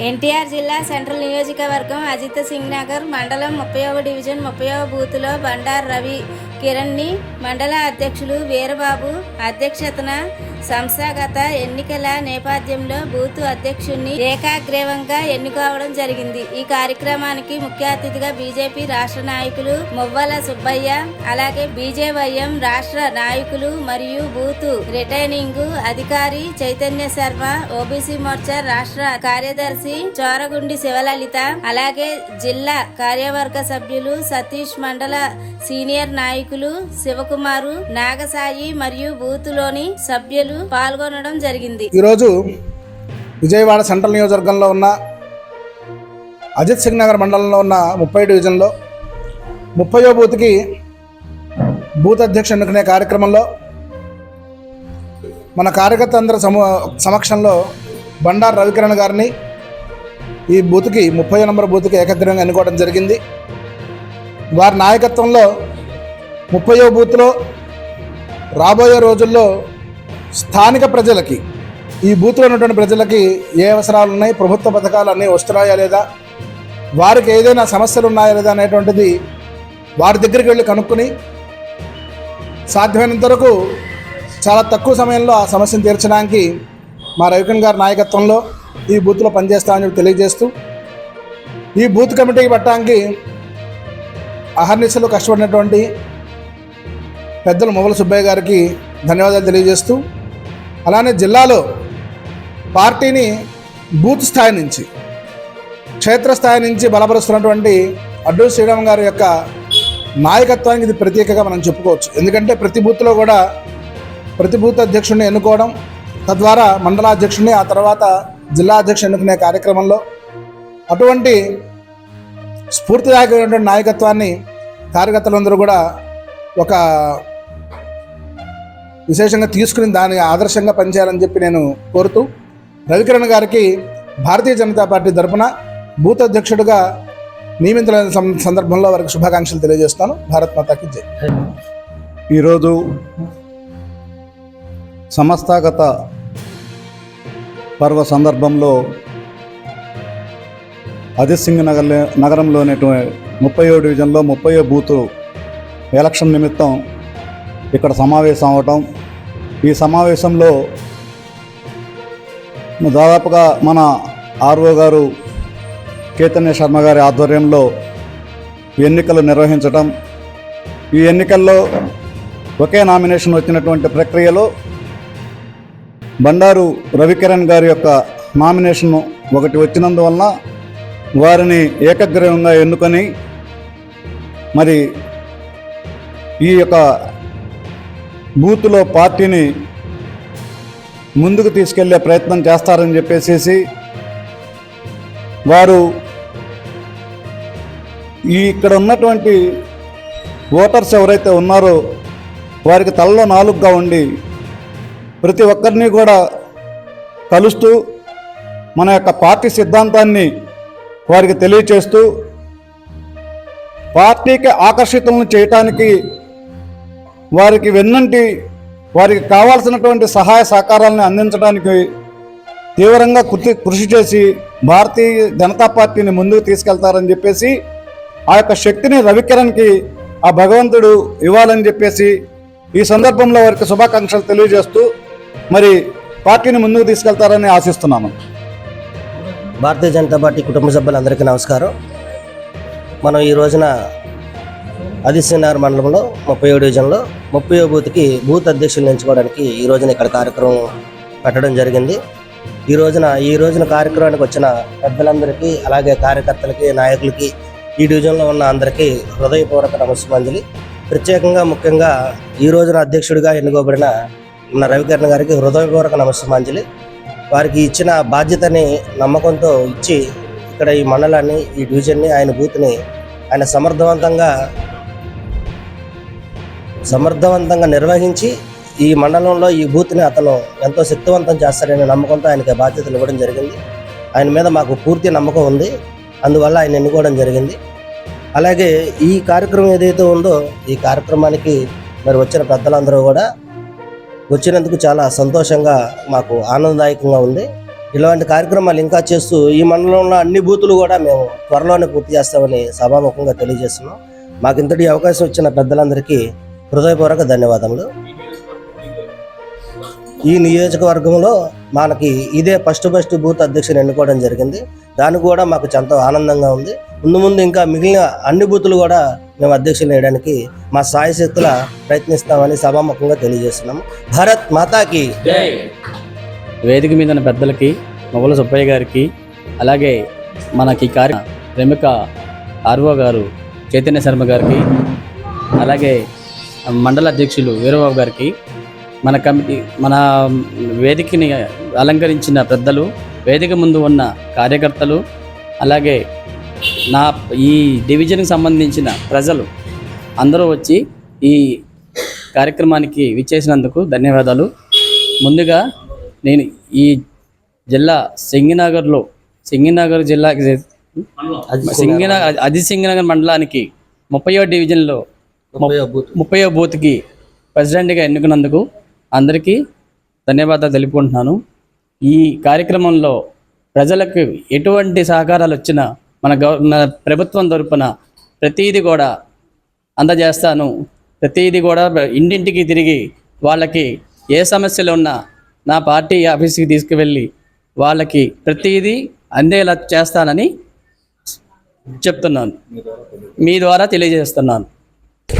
ఎన్టీఆర్ జిల్లా సెంట్రల్ నియోజకవర్గం అజిత్ సింగ్ నగర్ మండలం ముప్పైవ డివిజన్ ముప్పైవ బూత్లో బండార్ రవి కిరణ్ని మండల అధ్యక్షులు వీరబాబు అధ్యక్షతన సంస్థాగత ఎన్నికల నేపథ్యంలో బూత్ అధ్యక్షుడిని ఏకాగ్రీవంగా ఎన్నుకోవడం జరిగింది. ఈ కార్యక్రమానికి ముఖ్య అతిథిగా బీజేపీ రాష్ట్ర నాయకులు మొవ్వల సుబ్బయ్య అలాగే బీజేవైఎం రాష్ట్ర నాయకులు మరియు బూత్ రిటైనింగ్ అధికారి చైతన్య శర్మ ఓబీసీ మోర్చా రాష్ట్ర కార్యదర్శి చోరగుండి శివలలిత అలాగే జిల్లా కార్యవర్గ సభ్యులు సతీష్ మండల సీనియర్ నాయకులు శివకుమారు నాగసాయి మరియు బూత్లోని సభ్యులు పాల్గొనడం జరిగింది. ఈరోజు విజయవాడ సెంట్రల్ నియోజకవర్గంలో ఉన్న అజిత్ సింగ్ నగర్ మండలంలో ఉన్న ముప్పై డివిజన్లో ముప్పయో బూత్కి బూత్ అధ్యక్ష ఎన్నుకునే కార్యక్రమంలో మన కార్యకర్త అందరి సమూ సమక్షంలో బండారు రవికిరణ్ గారిని ఈ బూత్కి ముప్పై నంబర్ బూత్కి ఏకగ్రంగా ఎన్నుకోవడం జరిగింది. వారి నాయకత్వంలో ముప్పయో బూత్లో రాబోయే రోజుల్లో స్థానిక ప్రజలకి ఈ బూత్లో ఉన్నటువంటి ప్రజలకి ఏ అవసరాలు ఉన్నాయి? ప్రభుత్వ పథకాలు అన్నీ వస్తున్నాయా లేదా? వారికి ఏదైనా సమస్యలు ఉన్నాయా లేదా అనేటువంటిది వారి దగ్గరికి వెళ్ళి కనుక్కొని సాధ్యమైనంత వరకు చాలా తక్కువ సమయంలో ఆ సమస్యను తీర్చడానికి మా రవికన్ గారి నాయకత్వంలో ఈ బూత్లో పనిచేస్తామని చెప్పి తెలియజేస్తూ ఈ బూత్ కమిటీకి పట్టడానికి అహర్నిశలు కష్టపడినటువంటి పెద్దలు మొగల సుబ్బయ్య గారికి ధన్యవాదాలు తెలియజేస్తూ అలానే జిల్లాలో పార్టీని బూత్ స్థాయి నుంచి క్షేత్రస్థాయి నుంచి బలపరుస్తున్నటువంటి అడ్డు శ్రీరామ్ గారి యొక్క నాయకత్వానికి ఇది ప్రత్యేకగా మనం చెప్పుకోవచ్చు. ఎందుకంటే ప్రతి బూత్లో కూడా ప్రతి బూత్ అధ్యక్షుడిని ఎన్నుకోవడం తద్వారా మండల అధ్యక్షుడిని ఆ తర్వాత జిల్లా అధ్యక్షుడు ఎన్నుకునే కార్యక్రమంలో అటువంటి స్ఫూర్తిదాయకమైనటువంటి నాయకత్వాన్ని కార్యకర్తలందరూ కూడా ఒక విశేషంగా తీసుకుని దాన్ని ఆదర్శంగా పనిచేయాలని చెప్పి నేను కోరుతూ రవికిరణ్ గారికి భారతీయ జనతా పార్టీ తరఫున బూత్ అధ్యక్షుడిగా నియమితులైన సందర్భంలో వారికి శుభాకాంక్షలు తెలియజేస్తాను. భారత్ మాతాకి జై. ఈరోజు సమస్తాగత పర్వ సందర్భంలో అజిత్ సింగ్ నగర్ నగరంలోని ముప్పై డివిజన్లో ముప్పై బూతు ఎలక్షన్ నిమిత్తం ఇక్కడ సమావేశం అవటం. ఈ సమావేశంలో దాదాపుగా మన ఆర్ఓ గారు చైతన్య శర్మ గారి ఆధ్వర్యంలో ఎన్నికలు నిర్వహించటం. ఈ ఎన్నికల్లో ఒకే నామినేషన్ వచ్చినటువంటి ప్రక్రియలో బండారు రవికిరణ్ గారి యొక్క నామినేషన్ ఒకటి వచ్చినందువలన వారిని ఏకగ్రీవంగా ఎన్నుకొని మరి ఈ యొక్క బూత్లో పార్టీని ముందుకు తీసుకెళ్ళే ప్రయత్నం చేస్తారని చెప్పేసి వారు ఈ ఇక్కడ ఉన్నటువంటి ఓటర్స్ ఎవరైతే ఉన్నారో వారికి తలలో నాలుగుగా ఉండి ప్రతి ఒక్కరిని కూడా కలుస్తూ మన యొక్క పార్టీ సిద్ధాంతాన్ని వారికి తెలియచేస్తూ పార్టీకి ఆకర్షితులను చేయటానికి వారికి వెన్నంటి వారికి కావాల్సినటువంటి సహాయ సహకారాలను అందించడానికి తీవ్రంగా కృషి కృషి చేసి భారతీయ జనతా పార్టీని ముందుకు తీసుకెళ్తారని చెప్పేసి ఆ యొక్క శక్తిని రవికిరణ్కి ఆ భగవంతుడు ఇవ్వాలని చెప్పేసి ఈ సందర్భంలో వారికి శుభాకాంక్షలు తెలియజేస్తూ మరి పార్టీని ముందుకు తీసుకెళ్తారని ఆశిస్తున్నాను భారతీయ జనతా పార్టీ కుటుంబ సభ్యులందరికీ నమస్కారం. మనం ఈ రోజున ఆదిత్యనగర్ మండలంలో ముప్పై డివిజన్లో ముప్పై బూత్కి బూత్ అధ్యక్షులను ఎంచుకోవడానికి ఈ రోజున ఇక్కడ కార్యక్రమం పెట్టడం జరిగింది. ఈ రోజున ఈ రోజున కార్యక్రమానికి వచ్చిన పెద్దలందరికీ అలాగే కార్యకర్తలకి నాయకులకి ఈ డివిజన్లో ఉన్న అందరికీ హృదయపూర్వక నమస్కారాంజలి ప్రత్యేకంగా ముఖ్యంగా ఈ రోజున అధ్యక్షుడిగా ఎన్నుకోబడిన మన రవికరణ గారికి హృదయపూర్వక నమస్కారాంజలి వారికి ఇచ్చిన బాధ్యతని నమ్మకంతో ఇచ్చి ఇక్కడ ఈ మండలాన్ని ఈ డివిజన్ని ఆయన బూత్ని ఆయన సమర్థవంతంగా సమర్థవంతంగా నిర్వహించి ఈ మండలంలో ఈ బూత్ని అతను ఎంతో శక్తివంతం చేస్తాడనే నమ్మకంతో ఆయనకి బాధ్యతలు ఇవ్వడం జరిగింది. ఆయన మీద మాకు పూర్తి నమ్మకం ఉంది. అందువల్ల ఆయన ఎన్నుకోవడం జరిగింది. అలాగే ఈ కార్యక్రమం ఏదైతే ఉందో ఈ కార్యక్రమానికి మరి వచ్చిన పెద్దలందరూ కూడా వచ్చినందుకు చాలా సంతోషంగా మాకు ఆనందదాయకంగా ఉంది. ఇలాంటి కార్యక్రమాలు ఇంకా చేస్తూ ఈ మండలంలో అన్ని బూతులు కూడా మేము త్వరలోనే పూర్తి చేస్తామని సభాముఖంగా తెలియజేస్తున్నాం. మాకు ఇంతటి అవకాశం ఇచ్చిన పెద్దలందరికీ హృదయపూర్వక ధన్యవాదములు. ఈ నియోజకవర్గంలో మనకి ఇదే ఫస్ట్ ఫస్ట్ బూత్ అధ్యక్షుని ఎన్నుకోవడం జరిగింది. దానికి కూడా మాకు ఎంతో ఆనందంగా ఉంది. ముందు ముందు ఇంకా మిగిలిన అన్ని బూతులు కూడా మేము అధ్యక్షులు వేయడానికి మా సాయి శక్తుల ప్రయత్నిస్తామని సభాముఖంగా తెలియజేస్తున్నాము భారత్ మాతాకి వేదిక మీద పెద్దలకి మొగల సుబ్బయ్య గారికి అలాగే మనకి కార్య ప్రముఖ ఆర్వో గారు చైతన్య శర్మ గారికి అలాగే మండల అధ్యక్షులు వీరబాబు గారికి మన కమిటీ మన వేదికని అలంకరించిన పెద్దలు వేదిక ముందు ఉన్న కార్యకర్తలు అలాగే నా ఈ డివిజన్కి సంబంధించిన ప్రజలు అందరూ వచ్చి ఈ కార్యక్రమానికి విచ్చేసినందుకు ధన్యవాదాలు. ముందుగా నేను ఈ జిల్లా సింగినగర్లో సింగినగర్ జిల్లాకి సింగినగర్ అది సింగినగర్ మండలానికి ముప్పయో డివిజన్లో ముప్పై బూత్కి ప్రెసిడెంట్గా ఎన్నుకున్నందుకు అందరికీ ధన్యవాదాలు తెలుపుకుంటున్నాను. ఈ కార్యక్రమంలో ప్రజలకు ఎటువంటి సహకారాలు వచ్చినా మన గవర్నర్ ప్రభుత్వం తరపున ప్రతీది కూడా అందజేస్తాను. ప్రతీది కూడా ఇంటింటికి తిరిగి వాళ్ళకి ఏ సమస్యలు ఉన్నా నా పార్టీ ఆఫీస్కి తీసుకువెళ్ళి వాళ్ళకి ప్రతీది అందేలా చేస్తానని చెప్తున్నాను. మీ ద్వారా తెలియజేస్తున్నాను.